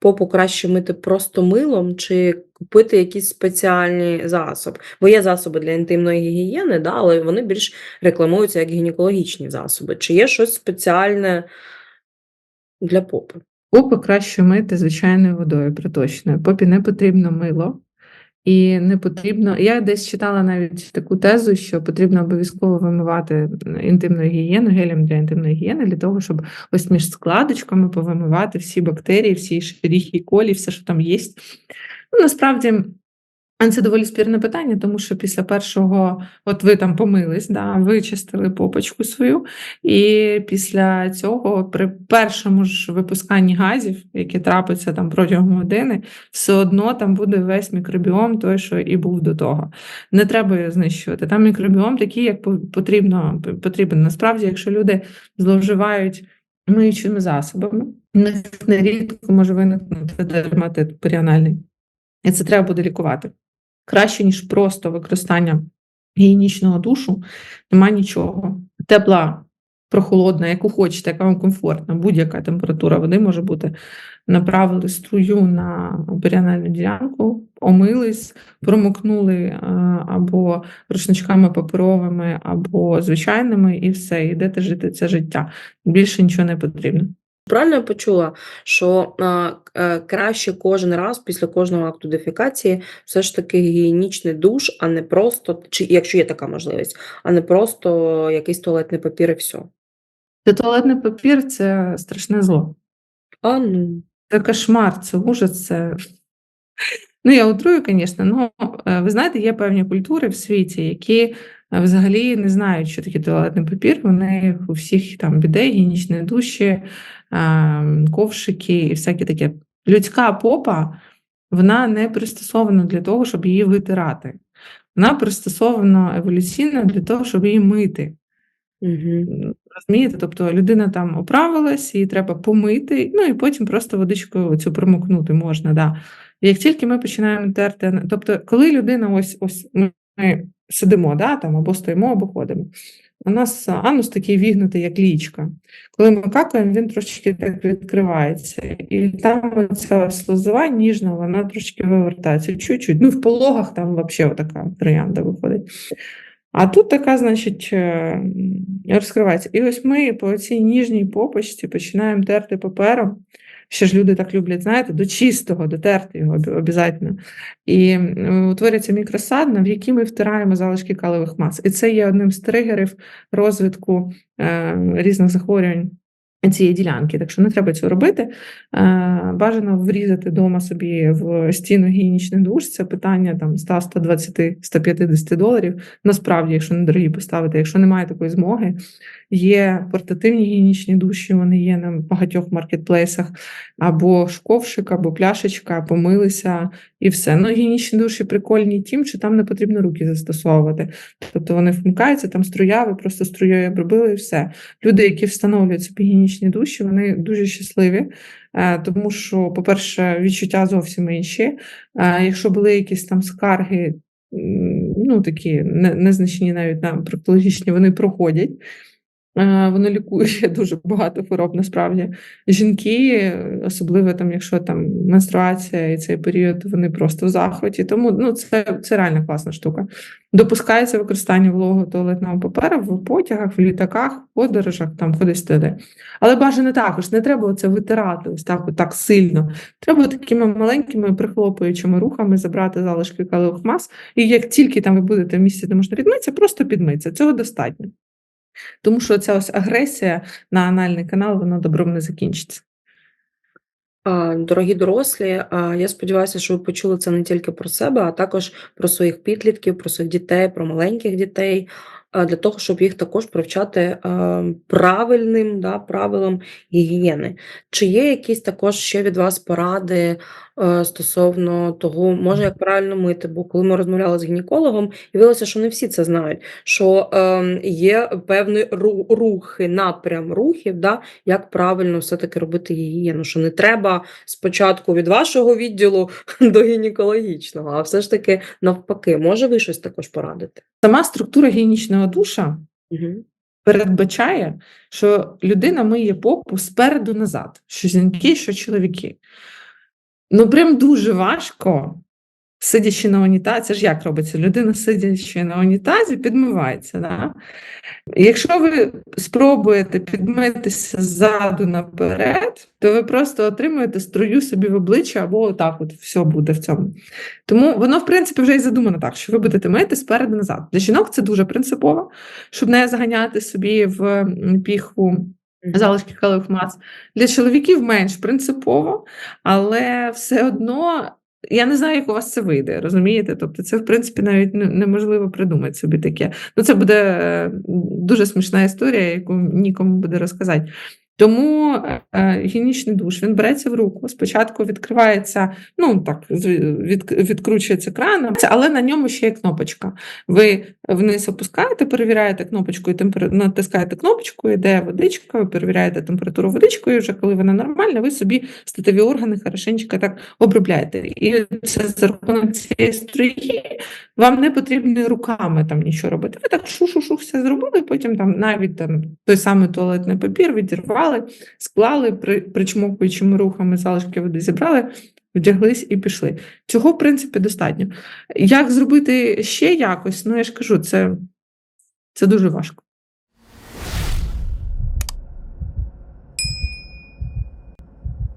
попу краще мити просто милом чи купити якісь спеціальні засоби? Бо є засоби для інтимної гігієни, да, але вони більш рекламуються як гінекологічні засоби. Чи є щось спеціальне для попи? Попу краще мити звичайною водою проточною. Попі не потрібно мило. І не потрібно. Я десь читала навіть таку тезу, що потрібно обов'язково вимивати інтимну гігієну, гелем для інтимної гігієни, для того, щоб ось між складочками повимивати всі бактерії, всі шеріхи, колі, все, що там є. Ну, насправді. Це доволі спірне питання, тому що після першого, от ви там помились, да, вичистили попочку свою, і після цього, при першому ж випусканні газів, яке трапиться там протягом години, все одно там буде весь мікробіом, той, що і був до того. Не треба його знищувати. Там мікробіом такий, як потрібно, потрібен. Насправді, якщо люди зловживають миючими засобами, у них нерідко може виникнути дерматит періанальний. І це треба буде лікувати. Краще, ніж просто використання гігієнічного душу, нема нічого. Тепла, прохолодна, яку хочете, яка вам комфортна, будь-яка температура води може бути. Направили струю на періанальну ділянку, омились, промокнули або рушничками паперовими, або звичайними, і все, йдете жити це життя. Більше нічого не потрібно. Правильно я почула, що а, е, краще кожен раз після кожного акту дефікації все ж таки гігієнічний душ, а не просто, чи якщо є така можливість, а не просто якийсь туалетний папір і все. Це туалетний папір це страшне зло. А ну. Це кошмар, це ужас, це. Ну, я утрую, звісно, але ви знаєте, є певні культури в світі, які взагалі не знають, що таке туалетний папір. Вони у всіх там біде, гігієнічні душі, ковшики і всяке таке. Людська попа вона не пристосована для того, щоб її витирати. Вона пристосована еволюційно для того, щоб її мити. Угу. Розумієте? Тобто людина там оправилась, її треба помити, ну і потім просто водичкою цю промокнути можна. Да. Як тільки ми починаємо терти, тобто, коли людина ось ось ми сидимо, да, там, або стоїмо, або ходимо. У нас анус такий вігнутий, як лічка. Коли ми какаємо, він трошечки так відкривається. І там ця слозова ніжна, вона трошки вивертається. Чуть-чуть. Ну, в пологах там взагалі така троянда виходить. А тут така, значить, е, розкривається. І ось ми по цій ніжній попочці починаємо терти папером. Ще ж люди так люблять, знаєте, до чистого, дотерти його обов'язково. І утворюється мікросадна, в якій ми втираємо залишки калових мас. І це є одним з тригерів розвитку е, різних захворювань цієї ділянки. Так що не треба цього робити. Е, бажано врізати вдома собі в стіну гігієнічний душ. Це питання там 100, 120, 150 доларів. Насправді, якщо не дорогі поставити, якщо немає такої змоги, є портативні гігієнічні душі, вони є на багатьох маркетплейсах, або шковшик, або пляшечка, помилися і все. Ну, гігієнічні душі прикольні тим, що там не потрібно руки застосовувати. Тобто вони вмикаються, там струя, ви просто струєю обробили і все. Люди, які встановлюють собі гігієнічні душі, вони дуже щасливі. Е, тому що, по-перше, відчуття зовсім інші. Е, якщо були якісь там скарги, ну такі незначні навіть на проктологічні, вони проходять. Е, воно лікує дуже багато хвороб насправді. Жінки, особливо там, якщо там менструація і цей період, вони просто в захваті. Тому ну, це це реально класна штука. Допускається використання вологого туалетного паперу в потягах, в літаках, в подорожах, там кудись туди. Але бажано також не треба це витирати ось так так сильно. Треба такими маленькими прихлопуючими рухами забрати залишки калових і як тільки там ви будете в місці, де можна підмитися, просто підмитися. Цього достатньо. Тому що ця ось агресія на анальний канал, вона добром не закінчиться. Дорогі дорослі, я сподіваюся, що ви почули це не тільки про себе, а також про своїх підлітків, про своїх дітей, про маленьких дітей, для того, щоб їх також привчати правильним да, правилам гігієни. Чи є якісь також ще від вас поради Е, стосовно того, може як правильно мити. Бо коли ми розмовляли з гінекологом, виявилося, що не всі це знають. Що е, є певні рухи, напрям рухів, да, як правильно все-таки робити гігієну. Що не треба спочатку від вашого відділу до гінекологічного, а все ж таки навпаки, може ви щось також порадити? Сама структура гігієнічного душа. Угу. Передбачає, що людина миє попу спереду назад, що жінки, що чоловіки. Ну, прям дуже важко, сидячи на унітазі. Це ж як робиться? Людина, сидячи на унітазі, підмивається. Да? Якщо ви спробуєте підмитися ззаду наперед, то ви просто отримуєте струю собі в обличчя, або отак от все буде в цьому. Тому воно, в принципі, вже і задумано так, що ви будете мити спереду назад. Для жінок це дуже принципово, щоб не заганяти собі в м, піхву залишки калових мас. Для чоловіків менш принципово, але все одно. Я не знаю, як у вас це вийде, розумієте? Тобто, це, в принципі, навіть неможливо придумати собі таке. Ну, це буде дуже смішна історія, яку нікому буде розказати. Тому е, е, гігієнічний душ він береться в руку. Спочатку відкривається, ну так, від, відкручується кран, але на ньому ще є кнопочка. Ви вниз опускаєте, перевіряєте кнопочку, і темпер... натискаєте кнопочку, йде водичка, ви перевіряєте температуру водичкою, вже коли вона нормальна, ви собі статеві органи хорошенько так обробляєте. І це за рахунок цієї струї вам не потрібно руками там нічого робити. Ви так шу-шу-шу все зробили, потім там навіть там той самий туалетний папір відірвали, склали, при, причмокуючими рухами залишки води зібрали, вдяглись і пішли. Цього, в принципі, достатньо. Як зробити ще якось? Ну, я ж кажу, це, це дуже важко.